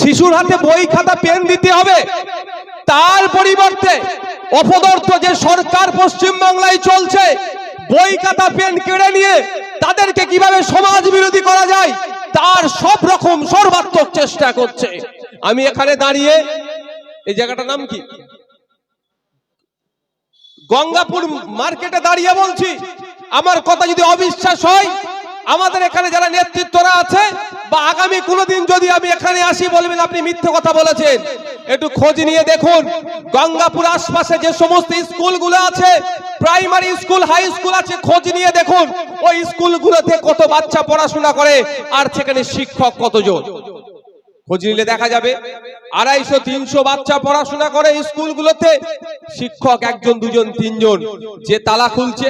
শিশুর হাতে বই, খাতা, পেন দিতে হবে। তার পরিবর্তে অপদর্থ যে সরকার পশ্চিম বাংলায় চলছে, বই, খাতা, পেন কেড়ে নিয়ে তাদেরকে কীভাবে সমাজ বিরোধী করা যায়, তার সব রকম সর্বাত্মক চেষ্টা করছে। আমি এখানে দাঁড়িয়ে, এই জায়গাটার নাম কি? গঙ্গাপুর মার্কেটে দাঁড়িয়ে বলছি, আমার কথা যদি অবিশ্বাস হয় আমাদের এখানে যারা নেতৃত্বরা আছে, বা আগামী কোনোদিন যদি আমি এখানে আসি বলবেন আপনি মিথ্যে কথা বলেছেন, একটু খোঁজ নিয়ে দেখুন। গঙ্গাপুর আশপাশে যে সমস্ত স্কুলগুলো আছে, প্রাইমারি স্কুল, হাই স্কুল আছে, খোঁজ নিয়ে দেখুন। ওই স্কুলগুলোতে কত বাচ্চা পড়াশোনা করে, আর সেখানে শিক্ষক কতজন? খোঁজ নিলে দেখা যাবে। আড়াইশো, তিনশো বাচ্চা পড়াশোনা করে স্কুলগুলোতে। শিক্ষক একজন, দুজন, তিনজন। যে তালা খুলছে,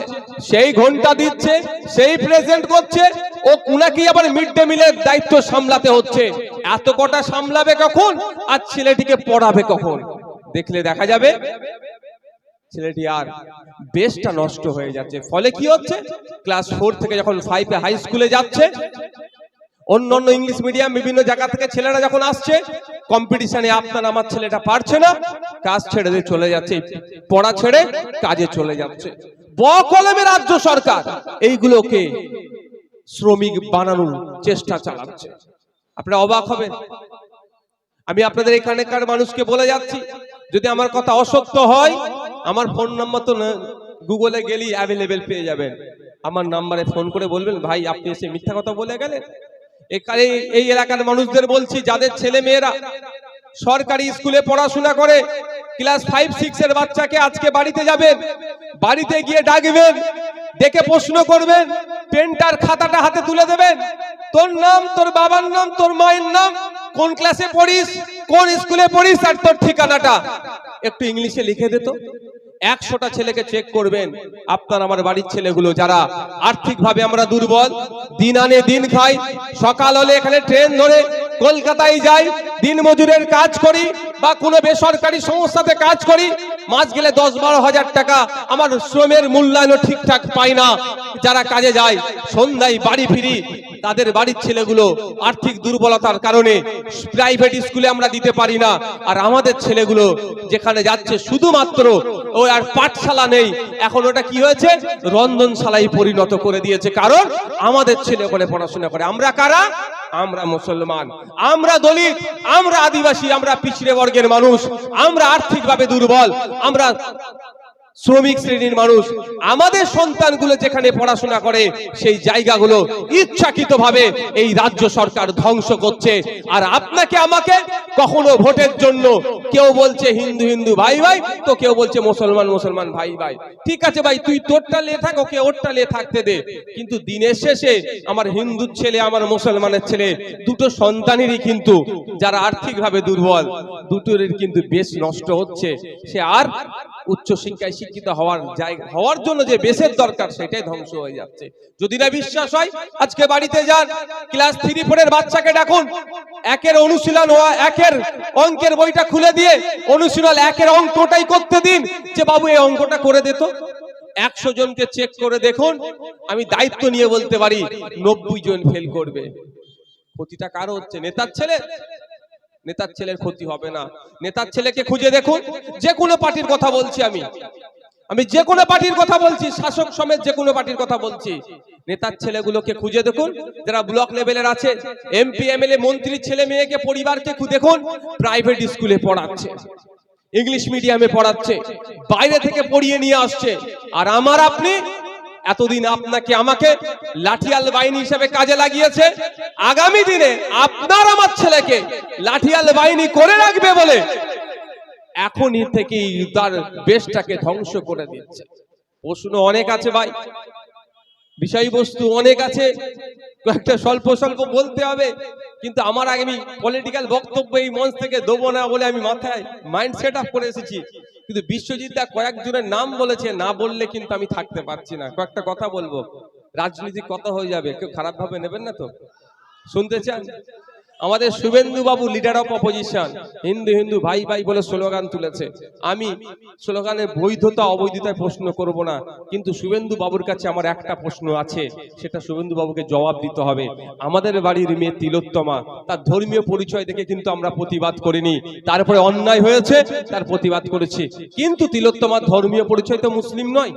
সেই ঘণ্টা দিচ্ছে, সেই প্রেজেন্ট করছে। ও কুনাকি আবার মিড ডে মিলের দায়িত্ব সামলাতে হচ্ছে। এত কটা সামলাবে কখন? আর ছেলেটিকে পড়াবে কখন? দেখলে দেখা যাবে, ছেলেটি আর বেশটা নষ্ট হয়ে যাচ্ছে। ফলে কি হচ্ছে? ক্লাস ফোর থেকে যখন ফাইভে হাই স্কুলে যাচ্ছে অন্য অন্য ইংলিশ মিডিয়াম বিভিন্ন জায়গা থেকে ছেলেরা যখন আসছে কম্পিটিশনে আপনার আমার ছেলেটা পারছে না, কাজ ছেড়ে দিয়ে চলে যাচ্ছে, পড়া ছেড়ে কাজে চলে যাচ্ছে। ব কলমে রাজ্য সরকার, এইগুলোকে শ্রমিক বানানোর চেষ্টা চালাচ্ছে। আপনারা অবাক হবেন। আমি আপনাদের এখানকার মানুষকে বলে যাচ্ছি, যদি আমার কথা অসত্য হয়, আমার ফোন নাম্বার তো গুগলে গেলেই অ্যাভেলেবেল পেয়ে যাবেন। আমার নাম্বারে ফোন করে বলবেন, ভাই, আপনি এসে মিথ্যা কথা বলে গেলেন? এখানে এই এলাকার মানুষদের বলছি, যাদের ছেলে মেয়েরা সরকারি স্কুলে পড়াশোনা করে, ক্লাস ফাইভ, সিক্স এর বাচ্চাকে আজকে বাড়িতে যাবেন, বাড়িতে গিয়ে ডাকবেন দেখে প্রশ্ন করবেন, পেনটার খাতাটা হাতে তুলে দেবেন, তোর নাম, তোর বাবার নাম, তোর মায়ের নাম, কোন ক্লাসে পড়িস, কোন স্কুলে পড়িস আর তোর ঠিকানাটা। একটু ইংলিশে লিখে দে তো। একশোটা ছেলেকে চেক করবেন। আপনার আমার বাড়ির ছেলেগুলো, যারা আর্থিকভাবে আমরা দুর্বল, দিন আনে দিন খাই। সকাল হলে এখানে ট্রেন ধরে কলকাতায় যাই, দিন মজুরের কাজ করি বা কোনো বেসরকারি সংস্থাতে কাজ করি। মাস গেলে দশ বারো হাজার টাকা আমার শ্রমের মূল্যায়নও ঠিকঠাক পাই না। যারা কাজে যায়, সন্ধ্যায় বাড়ি ফিরি, তাদের বাড়ির ছেলেগুলো আর্থিক দুর্বলতার কারণে প্রাইভেট স্কুলে আমরা দিতে পারি না। আর আমাদের ছেলেগুলো যেখানে যাচ্ছে, শুধুমাত্র ওই আর পাঠশালা নেই। এখন ওটা কি হয়েছে? রন্ধনশালায় পরিণত করে দিয়েছে। কারণ আমাদের ছেলে ওখানে পড়াশোনা করে। আমরা কারা? আমরা মুসলমান। আমরা দলিত। আমরা আদিবাসী। আমরা পিছড়ে বর্গের মানুষ। আমরা আর্থিকভাবে দুর্বল। আমরা শ্রমিক শ্রেণির মানুষ, আমাদের সন্তানগুলো যেখানে পড়াশোনা করে, সেই জায়গাগুলো ইচ্ছাকৃতভাবে এই রাজ্য সরকার ধ্বংস করছে। আর আপনাকে আমাকে কখনো ভোটের জন্য কেউ বলছে হিন্দু হিন্দু ভাই ভাই, তো কেউ বলছে মুসলমান মুসলমান ভাই ভাই। ঠিক আছে ভাই, তুই তোরটা লে থাক, ওকে ওরটা লে থাকতে দে। কিন্তু দিনের শেষে আমার হিন্দুর ছেলে, আমার মুসলমানের ছেলে, দুটো সন্তানেরই কিন্তু যারা আর্থিকভাবে দুর্বল দুটোর কিন্তু বেশ নষ্ট হচ্ছে। সে আর উচ্চ শিক্ষায় শিক্ষিত হওয়ার জায়গা হওয়ার জন্য যে বেসের দরকার, সেটাই ধ্বংস হয়ে যাচ্ছে। যদি না বিশ্বাস হয়, আজকে বাড়িতে যান, ক্লাস থ্রি ফোরের বাচ্চাকে ডাকুন। একের অনুশীলন হওয়া, একের অঙ্কের বইটা খুলে দিয়ে অনুশীলন, একের অঙ্কটাই করতে দিন। যে বাবু, এই অঙ্কটা করে দিত একশো জনকে চেক করে দেখুন। আমি দায়িত্ব নিয়ে বলতে পারি, নব্বই জন ফেল করবে। ক্ষতিটা কারও হচ্ছে নেতার ছেলে নেতার ছেলের ক্ষতি হবে না। নেতার ছেলেকে খুঁজে দেখুন। যে কোনো পার্টির কথা বলছি আমি। আমি যে কোনো পার্টির কথা বলছি শাসক সমেত যে কোনো পার্টির কথা বলছি। নেতার ছেলেগুলোকে খুঁজে দেখুন। যারা ব্লক লেভেলের আছে এমপি এমএলএ মন্ত্রীর ছেলে মেয়েকে পরিবারকে দেখুন। প্রাইভেট স্কুলে পড়াচ্ছে। ইংলিশ মিডিয়ামে পড়াচ্ছে। বাইরে থেকে পড়িয়ে নিয়ে আসছে। আর আমার আপনি এতদিন আপনাকে আমাকে লাঠিয়াল বাহিনী হিসেবে কাজে লাগিয়েছে। আগামী দিনে আপনার আমার ছেলেকে লাঠিয়াল বাহিনী করে রাখবে বলে এখনই থেকেই তার বেশটাকে ধ্বংস করে দিচ্ছে। প্রশ্ন অনেক আছে ভাই। বিষয়বস্তু অনেক আছে। কয়েকটা স্বল্প স্বল্প বলতে হবে। কিন্তু আমার আগে আমি পলিটিক্যাল বক্তব্য এই মঞ্চ থেকে দেবো না বলে আমি মাথায় মাইন্ড সেট আপ করে এসেছি। কিন্তু বিশ্বজিৎ দা কয়েকজনের নাম বলেছে, না বললে কিন্তু আমি থাকতে পারছি না। কয়েকটা কথা বলব। রাজনীতি কথা হয়ে যাবে? কেউ খারাপ ভাবে নেবেন না তো? শুনতে চান? আমাদের Suvendu babu leader of opposition Hindu Hindu ভাই ভাই বলে স্লোগান তুলেছে। আমি স্লোগানের বৈধতা, অবৈধতায় প্রশ্ন করব না। কিন্তু শুভেন্দু বাবুর কাছে আমার একটা প্রশ্ন আছে, সেটা শুভেন্দু বাবুকে জবাব দিতে হবে। আমাদের বাড়ির মেয়ে তিলোত্তমা, তার ধর্মীয় পরিচয় দেখে কিন্তু আমরা প্রতিবাদ করিনি। তারপরে অন্যায় হয়েছে, তার প্রতিবাদ করেছি। কিন্তু তিলোত্তমার ধর্মীয় পরিচয় তো মুসলিম নয়।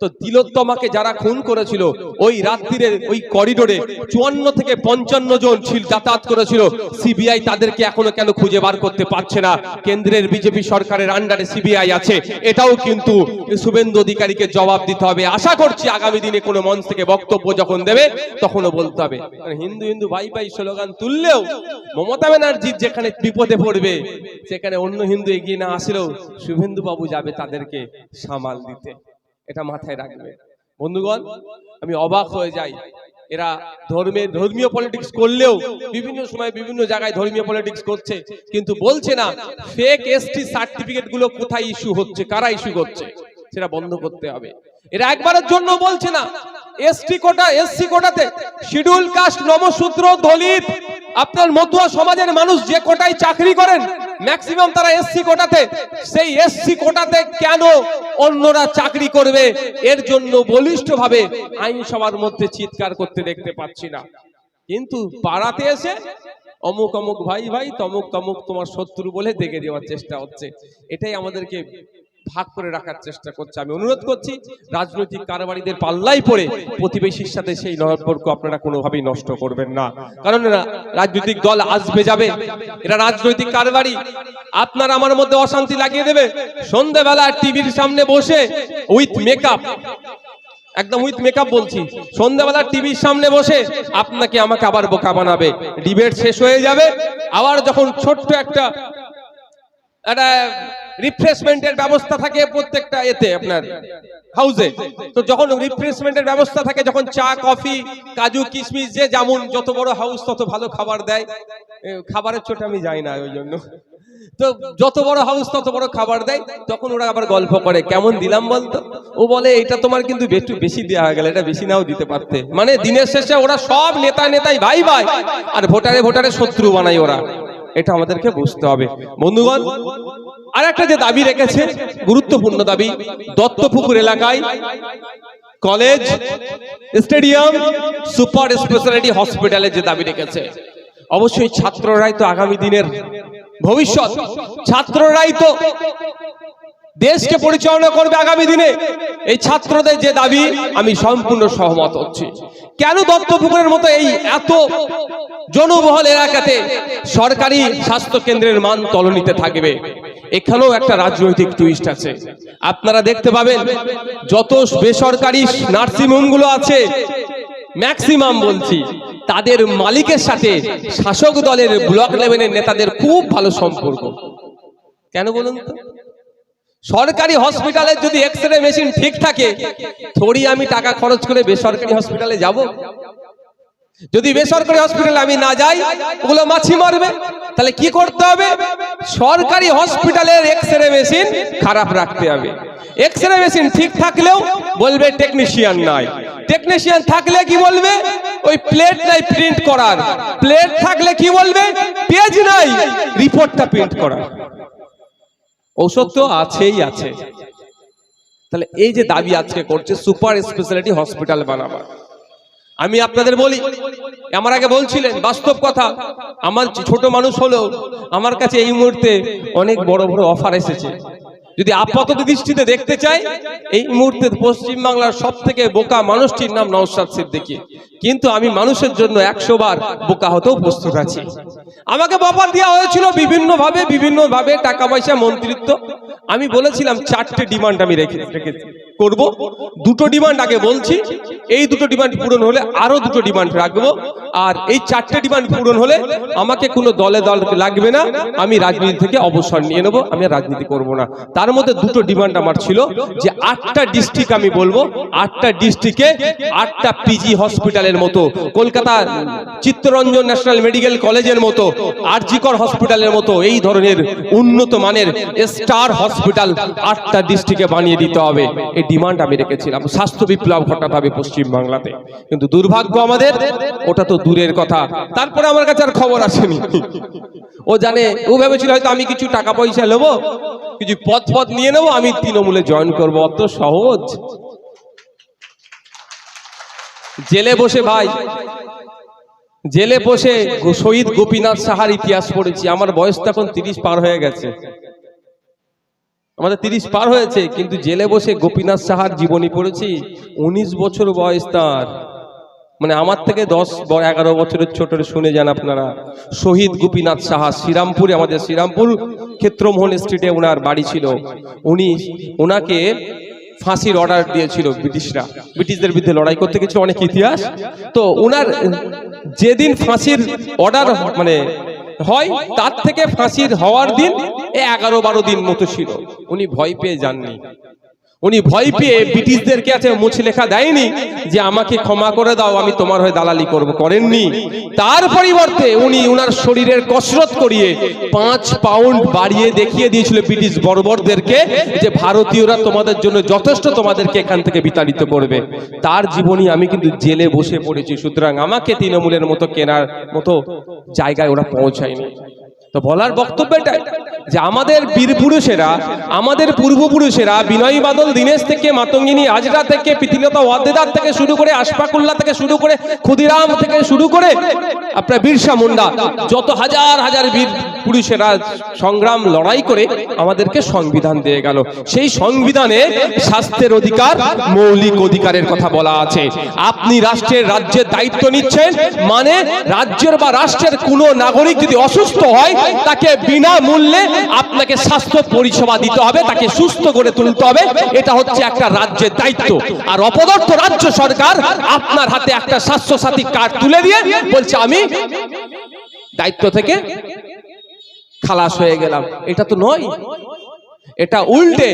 তো তিলোত্তমাকে যারা খুন করেছিল, ওই রাত্রিরে ওই করিডোরে চুয়ান্ন থেকে পঞ্চান্ন জন ছিল, যাতায়াত করেছিল। সিবিআই তাদেরকে এখনও কেন খুঁজে বার করতে পারছে না? কেন্দ্রের বিজেপি সরকারের আন্ডারে সিবিআই আছে। এটাও কিন্তু শুভেন্দু অধিকারীকে জবাব দিতে হবে। আশা করছি আগামী দিনে কোনো মঞ্চ থেকে বক্তব্য যখন দেবে, তখনও বলতে হবে। হিন্দু হিন্দু ভাই ভাই স্লোগান তুললেও মমতা ব্যানার্জির যেখানে বিপদে পড়বে, সেখানে অন্য হিন্দু এগিয়ে না আসলেও শুভেন্দু বাবু যাবে তাদেরকে সামাল দিতে। এটা মাথায় রাখবে। বন্ধুগণ, আমি অবাক হয়ে যাই। এরা ধর্মের ধর্মীয় পলিটিক্স করলেও বিভিন্ন সময় বিভিন্ন জায়গায় ধর্মীয় পলিটিক্স করছে। কিন্তু বলছে না ফেক এসটি সার্টিফিকেটগুলো কোথায় ইস্যু হচ্ছে, কারা ইস্যু করছে? সেটা বন্ধ করতে হবে। এরা একবারের জন্য বলছে না এসটি কোটা এসসি কোটাতে শিডিউল কাস্ট নমশূদ্র দলিত, আপনার মতুয়া সমাজের মানুষ যে কোটায় চাকরি করেন ম্যাক্সিমাম তারা এসসি কোটাতে, সেই এসসি কোটাতে কেন অন্যরা চাকরি করবে? এর জন্য বলিষ্ঠভাবে আইনসভার মধ্যে চিৎকার করতে দেখতে পাচ্ছি না। কিন্তু পাড়াতে এসে অমুক অমুক ভাই ভাই, তমুক তমুক তোমার শত্রু বলে দেখে দেওয়ার চেষ্টা হচ্ছে। এটাই আমাদেরকে ভাগ করে রাখার চেষ্টা করছে। আমি অনুরোধ করছি, রাজনৈতিক কারবারিদের পাল্লাই পড়ে প্রতিবেশীর সাথে সেই সম্পর্ক আপনারা কোনোভাবেই নষ্ট করবেন না। কারণ রাজনৈতিক দল আসবে যাবে, এরা রাজনৈতিক কারবারি। আপনার আমার মধ্যে অশান্তি লাগিয়ে দেবে। সন্ধ্যেবেলা টিভির সামনে বসে উইথ মেকআপ একদম উইথ মেকআপ বলছি। সন্ধ্যাবেলা টিভির সামনে বসে আপনাকে আমাকে আবার বোকা বানাবে। ডিবেট শেষ হয়ে যাবে। আবার যখন ছোট্ট একটা একটা রিফ্রেশমেন্টের ব্যবস্থা থাকে প্রত্যেকটা এতে আপনার হাউসে তো যখন রিফ্রেশমেন্টের ব্যবস্থা থাকে, যখন চা কফি কাজু, কিশমিশ, যে যেমন, যত বড় হাউস তত ভালো খাবার দেয়। খাবারের চোটে আমি যাই না ওই জন্য। তো যত বড় হাউস তত বড় খাবার দেয়। তখন ওরা আবার গল্প করে, কেমন দিলাম বলতো? ও বলে এটা তোমার কিন্তু একটু বেশি দেওয়া গেল, এটা বেশি নাও দিতে পারতে। মানে দিনের শেষে ওরা সব নেতা, নেতাই ভাই ভাই আর ভোটারে ভোটারে শত্রু বানাই ওরা। এটা আমাদেরকে বুঝতে হবে। বন্ধুগণ আর একটা যে দাবি রেখেছে, গুরুত্বপূর্ণ দাবি, দত্তপুকুর এলাকায় কলেজ, স্টেডিয়াম, সুপার স্পেশালিটি হসপিটালে যে দাবি রেখেছে। অবশ্যই ছাত্ররাই তো আগামী দিনের ভবিষ্যৎ। ছাত্ররাই তো দেশকে পরিচালনা করবে আগামী দিনে। এই ছাত্রদের যে দাবি, আমি সম্পূর্ণ সহমত হচ্ছি। কেন দত্তপুকুরের মতো এই এত জনবহল এলাকাতে সরকারি স্বাস্থ্য কেন্দ্রের মান তলনিতে থাকবে? এখানেও একটা রাজনৈতিক টুইস্ট আছে। আপনারা দেখতে পাবেন, যত বেসরকারি নার্সিং হোমগুলো আছে ম্যাক্সিমাম বলছি, তাদের মালিকের সাথে শাসক দলের ব্লক লেভেলের নেতাদের খুব ভালো সম্পর্ক। কেন বলুন তো? সরকারি হসপিটালে যদি এক্স রে মেশিন ঠিক থাকে, থোড়ি আমি টাকা খরচ করে বেসরকারি হসপিটালে যাব। যদি বেসরকারি হসপিটালে আমি না যাই, ওগুলো মাছি মারবে। তাহলে কি করতে হবে? সরকারি হসপিটালের এক্স রে মেশিন খারাপ রাখতে হবে। এক্স রে মেশিন ঠিক থাকলেও বলবে টেকনিশিয়ান নাই। টেকনিশিয়ান থাকলে কি বলবে? ওই প্লেট নাই প্রিন্ট করার। প্লেট থাকলে কি বলবে? পেজ নাই রিপোর্টটা প্রিন্ট করার। ঔষধ তো আছেই আছে। তাহলে এই যে দাবি আজকে করছে সুপার স্পেশালিটি হসপিটাল বানাবার। আমি আপনাদের বলি, আমার আগে বলছিলেন, বাস্তব কথা, আমার ছোট মানুষ হলেও আমার কাছে এই মুহূর্তে অনেক বড় বড় অফার এসেছে। যদি আপাতত দৃষ্টিতে দেখতে চাই, এই মুহূর্তে পশ্চিম বাংলার সব থেকে বোকা মানুষটির নাম নওশাদ সিদ্দিকী। কিন্তু আমি মানুষের জন্য একশো বার বোকা হতেও প্রস্তুত আছি। আমাকে বাবার দেওয়া হয়েছিল বিভিন্ন ভাবে বিভিন্ন ভাবে টাকা পয়সা, মন্ত্রিত্ব। আমি বলেছিলাম, চারটে ডিমান্ড আমি রেখে রেখে করব। দুটো ডিমান্ড আগে বলছি। এই দুটো ডিমান্ড পূরণ হলে আরও দুটো ডিমান্ড রাখব। আর এই চারটে ডিমান্ড পূরণ হলে আমাকে কোনো দলে দল লাগবে না। আমি রাজনীতি থেকে অবসর নিয়ে নেব। আমি রাজনীতি করব না। তার মধ্যে দুটো ডিমান্ড আমার ছিল যে আটটা ডিস্ট্রিক্ট আমি বলব। আটটা ডিস্ট্রিক্টে আটটা পিজি হসপিটালের মতো, কলকাতা চিত্তরঞ্জন ন্যাশনাল মেডিকেল কলেজের মতো আরজিকর হসপিটালের মতো, এই ধরনের উন্নত মানের স্টার হসপিটাল আটটা ডিস্ট্রিক্টে বানিয়ে দিতে হবে। ডিমান্ড আমি রেখেছিলাম। স্বাস্থ্য বিপ্লব ঘটাতে হবে পশ্চিম বাংলাতে কিন্তু দুর্ভাগ্য আমাদের, ওটা তো দূরের কথা। তারপরে আমার কাছে আর খবর আসেনি। ও জানে, ও ভেবেছিল হয়তো আমি কিছু টাকা পয়সা নেব, কিছু পদ পদ নিয়ে নেব, আমি তৃণমূলে জয়েন করব। অত সহজ। জেলে বসে ভাই, জেলে বসে শহীদ গোপীনাথ সাহার ইতিহাস পড়েছি। আমার বয়স তখন তিরিশ পার হয়ে গেছে। আমাদের তিরিশ পার হয়েছে, কিন্তু জেলে বসে গোপীনাথ সাহার জীবনী পড়েছি, উনিশ বছর বয়স তার। মানে আমার থেকে দশ এগারো বছরের ছোট শুনে যান আপনারা। শহীদ গোপীনাথ সাহা শ্রীরামপুরে, আমাদের শ্রীরামপুর ক্ষেত্রমোহন স্ট্রিটে ওনার বাড়ি ছিল। উনি ওনাকে ফাঁসির অর্ডার দিয়েছিল ব্রিটিশরা। ব্রিটিশদের বিরুদ্ধে লড়াই করতে গেছিল অনেক ইতিহাস। তো ওনার যেদিন ফাঁসির অর্ডার মানে হয়, তার থেকে ফাঁসির হওয়ার দিন এ এগারো বারো দিন মতো ছিল। উনি ভয় পেয়ে যাননি। উনি ভয় পেয়ে ব্রিটিশদেরকে আছে মুছ লেখা দেয়নি যে আমাকে ক্ষমা করে দাও, আমি তোমার হয়ে দালালি করব। করেননি। তার পরিবর্তে উনি উনার শরীরের কসরত করিয়ে পাঁচ পাউন্ড বাড়িয়ে দেখিয়ে দিয়েছিল ব্রিটিশ বর্বরদেরকে যে ভারতীয়রা তোমাদের জন্য যথেষ্ট তোমাদেরকে এখান থেকে বিতাড়িত করবে। তার জীবনী আমি কিন্তু জেলে বসে পড়েছি। সুতরাং আমাকে তৃণমূলের মতো কেনার মতো জায়গায় ওরা পৌঁছায়নি। তো বলার বক্তব্য এটাই যে আমাদের বীরপুরুষেরা আমাদের পূর্বপুরুষেরা, বিনয় বাদল, দীনেশ থেকে মাতঙ্গিনী, আজরা থেকে পৃথিলতা ওয়াদ্দেদার থেকে শুরু করে আশফাকুল্লাহ থেকে শুরু করে ক্ষুদিরাম থেকে শুরু করে আপনার বিরসা মুন্ডা, যত হাজার হাজার বীর পুরুষেরা সংগ্রাম, লড়াই করে আমাদেরকে সংবিধান দিয়ে গেল। সেই সংবিধানে স্বাস্থ্যের অধিকার, মৌলিক অধিকারের কথা বলা আছে। আপনি রাষ্ট্রের রাজ্যের দায়িত্ব নিচ্ছেন মানে রাজ্যের বা রাষ্ট্রের কোনো নাগরিক যদি অসুস্থ হয় তাকে বিনামূল্যে আপনাকে স্বাস্থ্য পরিষেবা দিতে হবে, তাকে সুস্থ করে তুলতে হবে। এটা হচ্ছে একটা রাজ্যের দায়িত্ব। আর অপদার্থ রাজ্য সরকার আপনার হাতে একটা স্বাস্থ্য সাথী কার্ড তুলে দিয়ে বলছে, আমি দায়িত্ব থেকে খালাস হয়ে গেলাম। এটা তো নয়। এটা উল্টে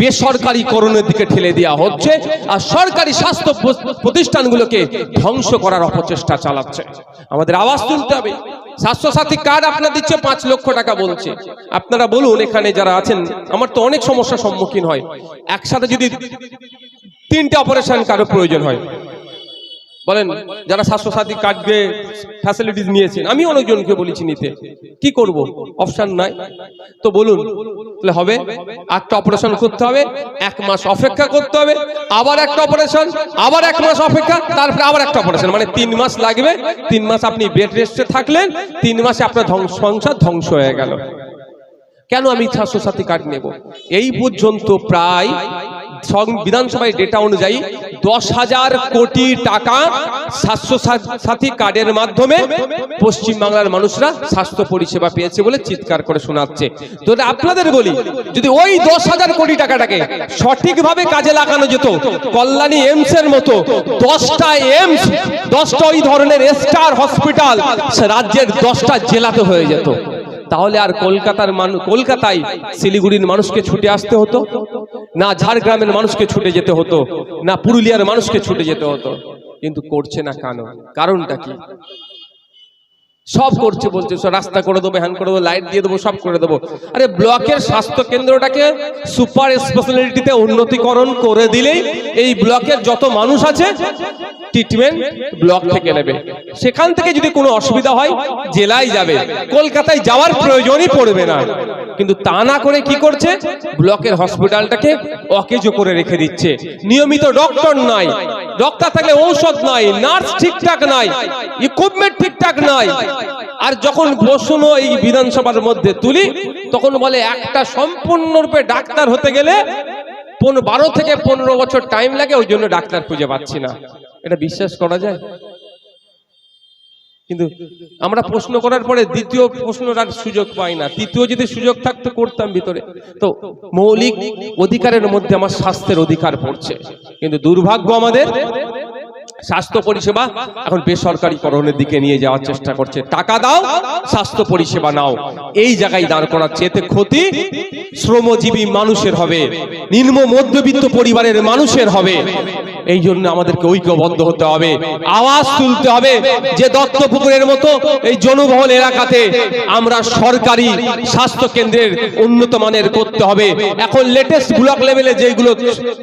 বেসরকারি করণের দিকে ঠেলে দেওয়া হচ্ছে আর সরকারি স্বাস্থ্য প্রতিষ্ঠানগুলোকে ধ্বংস করার অপচেষ্টা চালাচ্ছে। আমাদের আওয়াজ তুলতে হবে। স্বাস্থ্যসাথী কার্ড আপনার দিচ্ছে, পাঁচ লক্ষ টাকা বলছে। আপনারা বলুন, এখানে যারা আছেন, আমার তো অনেক সমস্যার সম্মুখীন হয়। একসাথে যদি তিনটে অপারেশন কারও প্রয়োজন হয় বলেন, যারা স্বাস্থ্যসাথী কার্ড দিয়ে ফ্যাসিলিটিস নিয়েছেন, আমি অনেকজনকে বলেছি নিতে। কি করব? অপশন নাই। তো বলুন, তাহলে হবে? একটা অপারেশন করতে হবে, এক মাস অপেক্ষা করতে হবে, আবার একটা অপারেশন আবার এক মাস অপেক্ষা, তারপরে আবার একটা অপারেশন মানে তিন মাস লাগবে, তিন মাস আপনি বেড রেস্টে থাকলেন, তিন মাসে আপনার ধ্বংস, সংসার ধ্বংস হয়ে গেল। কেন আমি স্বাস্থ্যসাথী কার্ড নেব? এই পর্যন্ত প্রায় বিধানসভায় ডেটা অনুযায়ী দশ হাজার কোটি টাকা স্বাস্থ্য সাথী কার্ডের মাধ্যমে পশ্চিম বাংলার মানুষরা স্বাস্থ্য পরিষেবা পেয়েছে বলে চিৎকার করে শোনাচ্ছে। তো আপনাদের বলি, যদি ওই দশ হাজার কোটি টাকাটাকে সঠিকভাবে কাজে লাগানো যেত, কল্যাণী এমস এর মতো দশটা এমস দশটা ওই ধরনের স্টার হসপিটাল রাজ্যের দশটা জেলাতে হয়ে যেত। তাহলে আর কলকাতার মানুষ কলকাতায় শিলিগুড়ির মানুষকে ছুটে আসতে হতো? না ঝাড়গ্রামের মানুষকে ছুটে যেতে হতো, না পুরুলিয়ার মানুষকে ছুটে যেতে হতো। কিন্তু করছে না কেন? কারণটা কি? সব করছে বলছে রাস্তা করে দেবো, হ্যান করে দেবো, লাইট দিয়ে দেবো, সব করে দেবো। আরে ব্লকের স্বাস্থ্য কেন্দ্রটাকে সুপার স্পেশালিটিতে উন্নতিকরণ করে দিলেই এই ব্লকের যত মানুষ আছে ট্রিটমেন্ট ব্লক থেকে নেবে। সেখান থেকে যদি কোনো অসুবিধা হয়, জেলায় যাবে। কলকাতায় যাওয়ার প্রয়োজনই পড়বে না। কিন্তু তা না করে কি করছে? ব্লকের হসপিটালটাকে অকেজো করে রেখে দিচ্ছে। নিয়মিত ডক্টর নাই। ডক্টর থাকলে ঔষধ নাই। নার্স ঠিকঠাক নাই। ইকুইপমেন্ট ঠিকঠাক নাই। আর যখন প্রশ্ন এই বিধানসভার মধ্যে তুলি, তখন বলে একটা সম্পূর্ণরূপে ডাক্তার হতে গেলে বারো থেকে পনেরো বছর টাইম লাগে, ওই জন্য ডাক্তার খুঁজে পাচ্ছি না। এটা বিশ্বাস করা যায়? কিন্তু আমরা প্রশ্ন করার পরে দ্বিতীয় প্রশ্ন আর সুযোগ পাই না। তৃতীয় যদি সুযোগ থাকতো, করতাম ভিতরে। তো মৌলিক অধিকারের মধ্যে আমার স্বাস্থ্যের অধিকার পড়ছে। কিন্তু দুর্ভাগ্য আমাদের স্বাস্থ্য পরিষেবা এখন বেসরকারিকরণের দিকে নিয়ে যাওয়ার চেষ্টা করছে। টাকা দাও, স্বাস্থ্য পরিষেবা নাও। এই জায়গায় দাঁড় করাচ্ছে, এতে ক্ষতি শ্রমজীবী মানুষের হবে, নিম্ন মধ্যবিত্ত পরিবারের মানুষের হবে। এই জন্য আমাদেরকে ঐক্যবদ্ধ হতে হবে, আওয়াজ তুলতে হবে যে দত্তপুকুরের মতো এই জনবহুল এলাকাতে আমরা সরকারি স্বাস্থ্য কেন্দ্রের উন্নত মানের করতে হবে। এখন লেটেস্ট ব্লক লেভেলে যেগুলো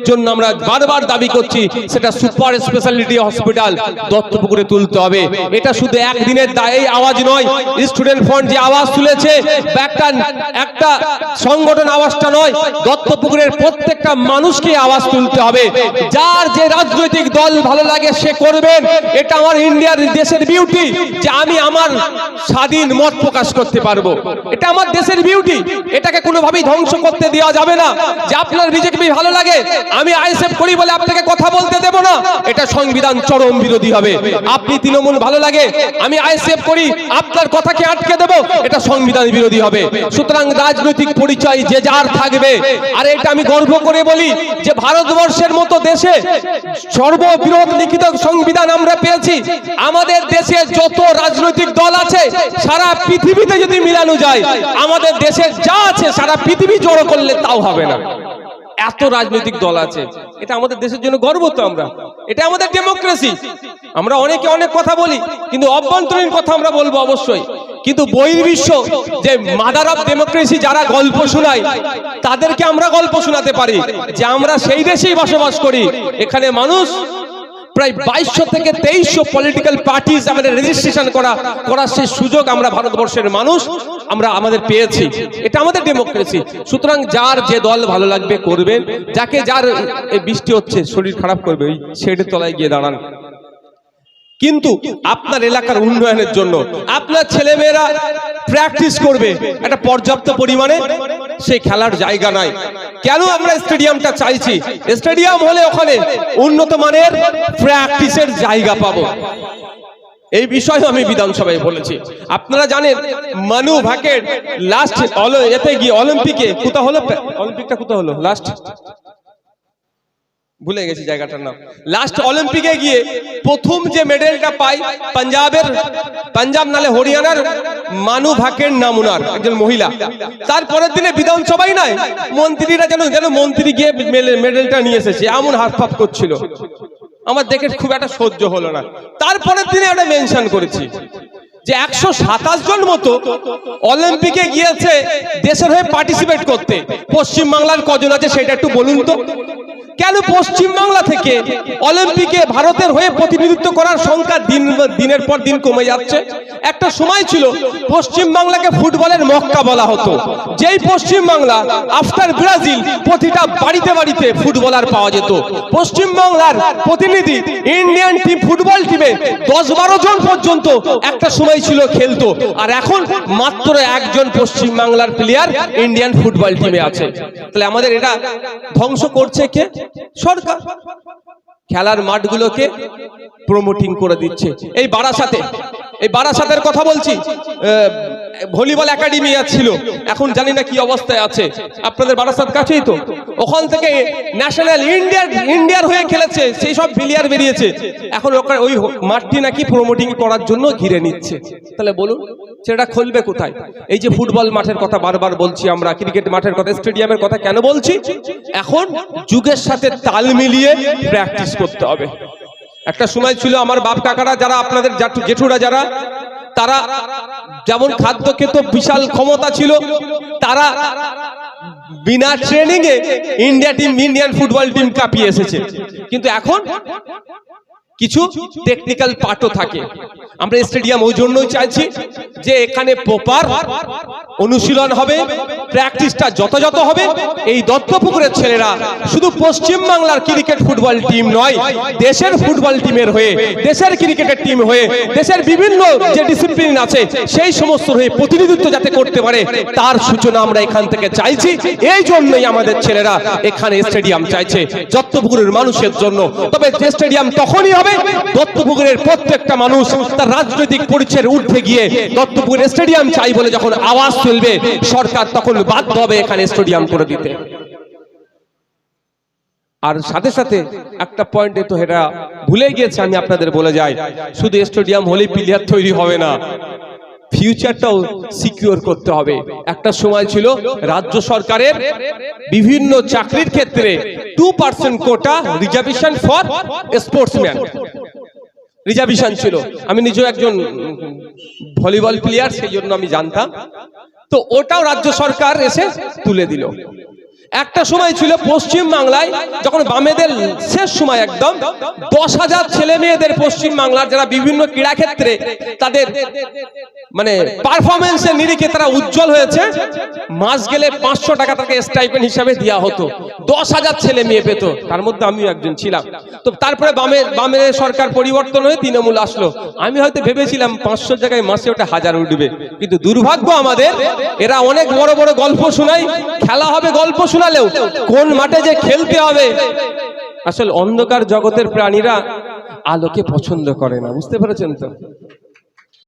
জন্য আমরা বারবার দাবি করছি, সেটা সুপার স্পেশালিটি হসপিটাল দত্তপুকুরে তুলতে হবে। এটা শুধু একদিনের এই আওয়াজ নয় স্টুডেন্ট ফ্রন্ট যে আওয়াজ তুলেছে, একটা সংগঠন আওয়াজটা নয়, দত্তপুকুরের প্রত্যেকটা মানুষকে আওয়াজ তুলতে হবে। যার যে রাজনৈতিক দল ভালো লাগে সে করবেন এটা আমার ইন্ডিয়ার দেশের বিউটি যে আমি আমার স্বাধীন মত প্রকাশ করতে পারব। এটা আমার দেশের বিউটি এটাকে কোনোভাবেই ধ্বংস করতে দেওয়া যাবে না। যে আপনার বিজেপি ভালো লাগে, আমি আইএসএফ করি বলে আপনাকে কথা বলতে দেব না। এটা সংবিধান চরম বিরোধী হবে। আপনি তৃণমূল ভালো লাগে, আমি আইএসএফ করি, আপনার কথাকে আটকে দেব, এটা সংবিধান বিরোধী হবে। সুতরাং রাজনৈতিক পরিচয় যে যার থাকবে, আর এটা আমি গর্ব করে বলি যে ভারতবর্ষের মতো দেশে সর্ববৃহৎ লিখিত সংবিধান আমরা পেয়েছি। আমাদের দেশে যত রাজনৈতিক দল আছে, সারা পৃথিবীতে যদি মিলানো যায়, আমাদের দেশে যা আছে, সারা পৃথিবী জড়ো করলে তাও হবে না। এত রাজনৈতিক দল আছে। এটা আমাদের দেশের জন্য গর্ব তো আমরা। এটা আমাদের ডেমোক্রেসি আমরা অনেকে অনেক কথা বলি, কিন্তু অভ্যন্তরীণ কথা আমরা বলব অবশ্যই। কিন্তু বহির্বিশ্ব, যে মাদার অফ ডেমোক্রেসি যারা গল্প শোনায়, তাদেরকে আমরা গল্প শোনাতে পারি যে আমরা সেই দেশেই বসবাস করি। এখানে মানুষ প্রায় বাইশশো থেকে তেইশশো পলিটিক্যাল পার্টি আমাদের রেজিস্ট্রেশন করা, করার সেই সুযোগ আমরা ভারতবর্ষের মানুষ, আমরা আমাদের পেয়েছি। এটা আমাদের ডেমোক্রেসি সুতরাং যার যে দল ভালো লাগবে করবেন যাকে যার বৃষ্টি হচ্ছে, শরীর খারাপ করবে, ওই শেডের তলায় গিয়ে দাঁড়ান। কিন্তু আপনার এলাকার উন্নয়নের জন্য, আপনার ছেলেমেয়েরা প্র্যাকটিস করবে। একটা পর্যাপ্ত পরিমাণে সেই খেলার জায়গা নাই। কেন আমরা স্টেডিয়ামটা চাইছি? স্টেডিয়াম হলে ওখানে উন্নত মানের প্র্যাকটিসের জায়গা পাবো। এই বিষয়ে আমি বিধানসভায় বলেছি। আপনারা জানেন, মানু ভাকের লাস্ট এতে গিয়ে অলিম্পিকে কোথা হলো? অলিম্পিকটা কোথা হলো? লাস্ট ভুলে গেছি জায়গাটার নাম। লাস্ট অলিম্পিকে গিয়ে প্রথম যে মেডেলটা পাই পাঞ্জাবের পাঞ্জাব নালে হরিয়ানার মানু ভাকের নাম উনার একজন মহিলা। তারপরের দিনে বিধানসভাই নয় মন্ত্রীরা যেন যেন মন্ত্রী গিয়ে মেডেলটা নিয়ে এসেছে এমন হাত ফাপ করছিল। আমার দেখে খুব একটা সহ্য হলো না। তারপরের দিনে একটা মেনশন করেছি যে একশো সাতাশ জন মতো অলিম্পিকে গিয়েছে দেশের হয়ে পার্টিসিপেট করতে। পশ্চিমবাংলার কজন আছে সেটা একটু বলুন তো। কেন পশ্চিম বাংলা থেকে অলিম্পিকে ভারতের হয়ে প্রতিনিধিত্ব করার সংখ্যা দিন দিনের পর দিন কমে যাচ্ছে? একটা সময় ছিল পশ্চিম বাংলাকে ফুটবলের মক্কা বলা হতো। যেই পশ্চিম বাংলা আফটার ব্রাজিল প্রতিটা বাড়িতে বাড়িতে ফুটবলার পাওয়া যেত। পশ্চিম বাংলার প্রতিনিধি ইন্ডিয়ান টিম, ফুটবল টিমে দশ বারো জন পর্যন্ত একটা সময় ছিল খেলতো। আর এখন মাত্র একজন পশ্চিম বাংলার প্লেয়ার ইন্ডিয়ান ফুটবল টিমে আছে। তাহলে আমাদের এটা ধ্বংস করছে কে? সরকার খেলার মাঠগুলোকে প্রমোটিং করে দিচ্ছে। এই বারাসাতে এই বারাসাতের কথা বলছি ভলিবল একাডেমি ছিল। এখন জানি না কি অবস্থায় আছে। আপনাদের বারাসাত কাছেই তো। ওখান থেকে ন্যাশনাল ইন্ডিয়ার ইন্ডিয়ার হয়ে খেলেছে, সেই সব প্লেয়ার বেরিয়েছে। এখন ওখানে ওই মাঠটি নাকি প্রমোটিং করার জন্য ঘিরে নিচ্ছে। তাহলে বলুন সেটা খুলবে কোথায়? এই যে ফুটবল মাঠের কথা বারবার বলছি আমরা, ক্রিকেট মাঠের কথা, স্টেডিয়ামের কথা কেন বলছি? এখন যুগের সাথে তাল মিলিয়ে প্র্যাকটিস করতে হবে। একটা সময় ছিল আমার বাপ কাকারা, যারা আপনাদের জেঠুরা যারা তারা যেমন খাদ্য খেত বিশাল ক্ষমতা ছিল, তারা বিনা ট্রেনিং এ India team Indian football team কাঁপিয়ে এসেছে। কিন্তু এখন কিছু টেকনিক্যাল পার্টও থাকে। আমরা স্টেডিয়াম ওই জন্যই চাইছি যে এখানে প্রপার অনুশীলন হবে প্র্যাকটিসটা যথাযথ হবে। এই দত্তপুকুরের ছেলেরা শুধু পশ্চিম বাংলার ক্রিকেট ফুটবল টিম নয়, দেশের ফুটবল টিমের হয়ে, দেশের ক্রিকেটের টিম হয়ে, দেশের বিভিন্ন যে ডিসিপ্লিন আছে, সেই সমস্ত হয়ে প্রতিনিধিত্ব যাতে করতে পারে, তার সূচনা আমরা এখান থেকে চাইছি। এই জন্যই আমাদের ছেলেরা এখানে স্টেডিয়াম চাইছে, দত্তপুকুরের মানুষের জন্য। তবে যে স্টেডিয়াম তখনই হবে, দত্তপুকুরের প্রত্যেকটা মানুষ তার রাজনৈতিক পরিচয়ের ঊর্ধ্বে গিয়ে দত্তপুকুর স্টেডিয়াম চাই বলে যখন আওয়াজ তুলবে, সরকার তখন বাধ্য হবে এখানে স্টেডিয়াম করে দিতে। আর সাথে সাথে একটা পয়েন্টে তো এটা ভুলে গিয়েছে, আমি আপনাদের বলে যাই, শুধু স্টেডিয়াম হলেই প্লেয়ার তৈরি হবে না ফিউচারটাও সিকিউর করতে হবে। একটা সময় ছিল রাজ্য সরকারের বিভিন্ন চাকরির ক্ষেত্রে two percent quota reservation for sportsman reservation ছিল। আমি নিজেও একজন ভলিবল প্লেয়ার সেই জন্য আমি জানতাম। তো ওটাও রাজ্য সরকার এসে তুলে দিল। একটা সময় ছিল পশ্চিম বাংলায়, যখন বামেদের শেষ সময় একদম, দশ হাজার ছেলে মেয়েদের পশ্চিম বাংলার যারা বিভিন্ন ক্রীড়া ক্ষেত্রে তাদের মানে পারফরমেন্সের নিরিখে তারা উজ্জ্বল হয়েছে, মাস গেলে পাঁচশো টাকা তাকে স্টাইপেন্ড হিসাবে দেওয়া হতো, দশ হাজার ছেলে মেয়ে পেত, তার মধ্যে আমিও একজন ছিলাম। তো তারপরে বামে বামে সরকার পরিবর্তন হয়ে তৃণমূল আসলো। আমি হয়তো ভেবেছিলাম পাঁচশো জায়গায় মাসে ওটা হাজার উঠবে, কিন্তু দুর্ভাগ্য আমাদের, এরা অনেক বড় বড় গল্প শোনায়, খেলা হবে গল্প শোনালেও কোন মাঠে যে খেলতে হবে? আসলে অন্ধকার জগতের প্রাণীরা আলোকে পছন্দ করে না, বুঝতে পেরেছেন তো?